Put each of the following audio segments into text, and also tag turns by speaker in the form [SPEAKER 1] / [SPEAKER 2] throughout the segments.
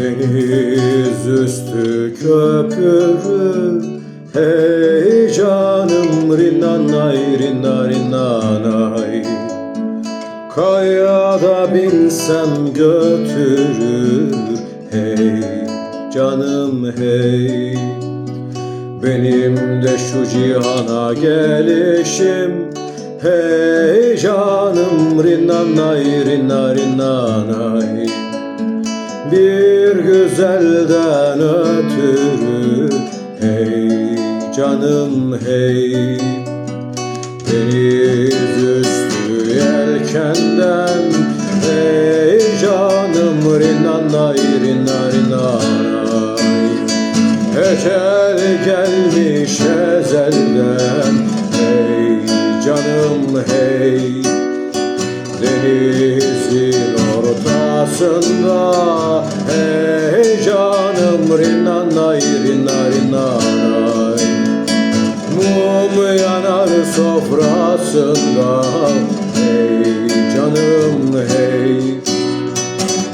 [SPEAKER 1] Deniz üstü köpürür Hey canım rinanay rinna rinnanay Kayada binsem götürür. Hey canım hey. Benim de şu cihana gelişim. Hey canım rinnanay rinna rinnanay bir güzelden ötürü Hey canım hey. Deniz üstü yelkenden Hey canım rinanay rinna rinnanay Ecel gelmiş ezelden Hey canım hey. Denizin ortasında Hey canım rinanay rinna rinnanay Mum yanar sofrasında. Hey canım hey.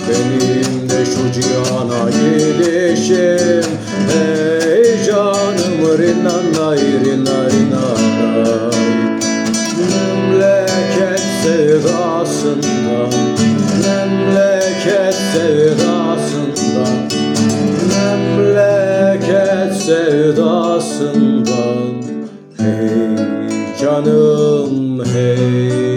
[SPEAKER 1] Benim de şu cihana gidişim. Hey canım rinanay rinna rinnanay Memleket sevdasından. Memleket sevdasından Hey canım hey.